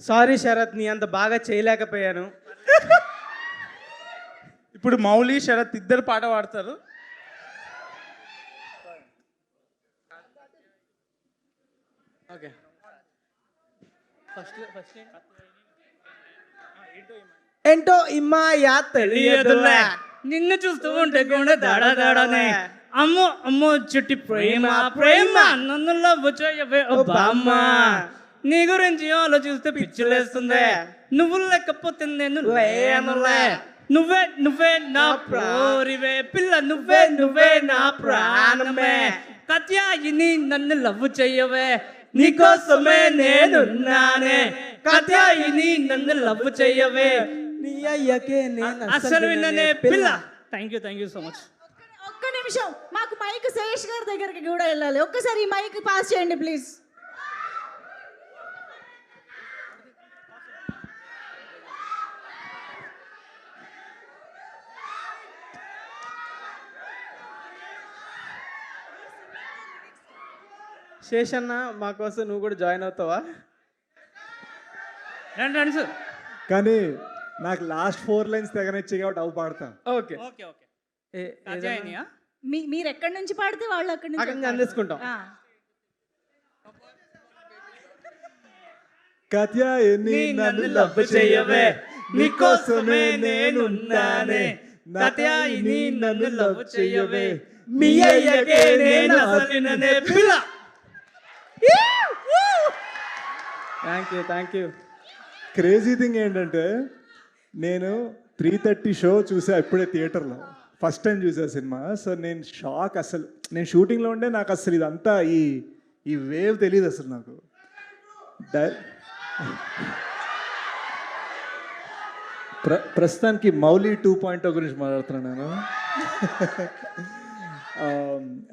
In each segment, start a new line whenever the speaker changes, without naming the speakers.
Sorry Sarath నీ అంత బాగా చేయలేకపోయాను.
ఇప్పుడు మౌలి శరత్ ఇద్దరు పాట పాడతారు.
ఓకే. ఫస్ట్ ఫస్ట్ ఏంటో? ఇమ్మాయా తెలియదులే.
నిన్ను చూస్తూ ఉంటే గుండె దడ దడనే. అమ్మో అమ్మో చుట్టి ప్రేమ ప్రేమ. నన్ను లవ్ చేయవే ఓ బామ్మ. నీ గురించి ఆలోచిస్తే పిచ్చిలేస్తుంది నువ్వు లేకపోతే నేను లేనులే. నువ్వే నువ్వే నా ప్రోరివే పిల్ల నువ్వే నువ్వే నా ప్రాణమే. కత్యాయిని నన్ను లవ్ చెయ్యవే. నీకోసమే నేనున్నానే. కత్యాయిని నన్ను లవ్ చెయ్యవే.
నీ అయ్యకే నేను
అసలు విన్ననే పిల్ల. Thank you thank you so much
ఒక్క నిమిషం మాకు మైక్ శేష్ గారి దగ్గరికి కూడా వెళ్ళాలి. ఒక్కసారి ఈ మైక్ పాస్ చేయండి ప్లీజ్
శేషన్న మా కోసం నువ్వు కూడా జాయిన్ అవుతావా?
రండి రండి సార్.
కానీ నాకు లాస్ట్ ఫోర్ లైన్స్ తెగనిచ్చి కాబట్టి అవి పాడతా.
ఓకే.
Okay okay.
ఏ-
మీ మీరు ఎక్కడి నుంచి పాడితే వాళ్ళు అక్కడి
అక్కడి నుంచి
నుంచి
అందేసుకుంటాం
ఆ.
కథయాయని నన్ను లవ్ చేయవే? నీకోసమే నేనున్నానే? కథయాయని నన్ను లవ్ చేయవే?
మీ అయ్యకే నేను అసలిననే పిల్ల! Thank you thank you
crazy thing ఏంటంటే నేను త్రీ థర్టీ షో చూసా ఇప్పుడే థియేటర్లో ఫస్ట్ టైం చూసా సినిమా. సో నేను షాక్ అసలు. నేను షూటింగ్లో ఉండే నాకు అసలు ఇదంతా ఈ ఈ వేవ్ తెలియదు అసలు నాకు. డై- ప్ర ప్రస్తుతానికి మౌలి టూ పాయింట్ గురించి మాట్లాడుతున్నాను నేను.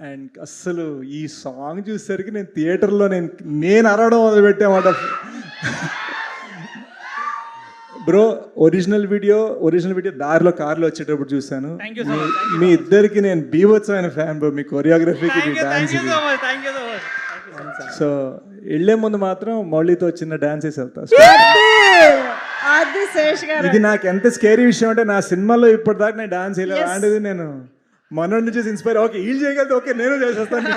అండ్ అస్సలు ఈ సాంగ్ చూసేసరికి నేను థియేటర్లో నేను నేను అరవడం మొదలుపెట్టామాట. Bro original video original video దారిలో కార్లో వచ్చేటప్పుడు చూశాను. మీ- ఇద్దరికి నేను బీభత్సమైన ఫ్యాన్ బ్రో మీ కొరియోగ్రఫీకి మీ dance
so much thank you so much
so వెళ్ళే ముందు మాత్రం మౌలితో చిన్న డాన్స్ వేసి వెళ్తా ఇది నాకు ఎంత స్కేరీ విషయం అంటే నా సినిమాలో ఇప్పటిదాకా నేను డాన్స్ వేయలేదు అలాంటిది నేను మనోడిని చూసి ఇన్స్పైర్ ఓకే వీళ్ళు చేయగలిగితే ఓకే నేను చేసేస్తాను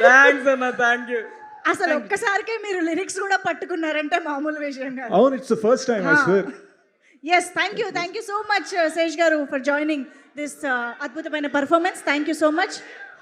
థ్యాంక్స్ అన్న థ్యాంక్ యూ
అసలు ఒక్కసారికే మీరు లిరిక్స్ కూడా పట్టుకున్నారంటే మామూలు విషయం కాదు.
అవును it's first time I swear
yes thank you thank you so much Sesh garu for joining this అద్భుతమైన performance thank you so much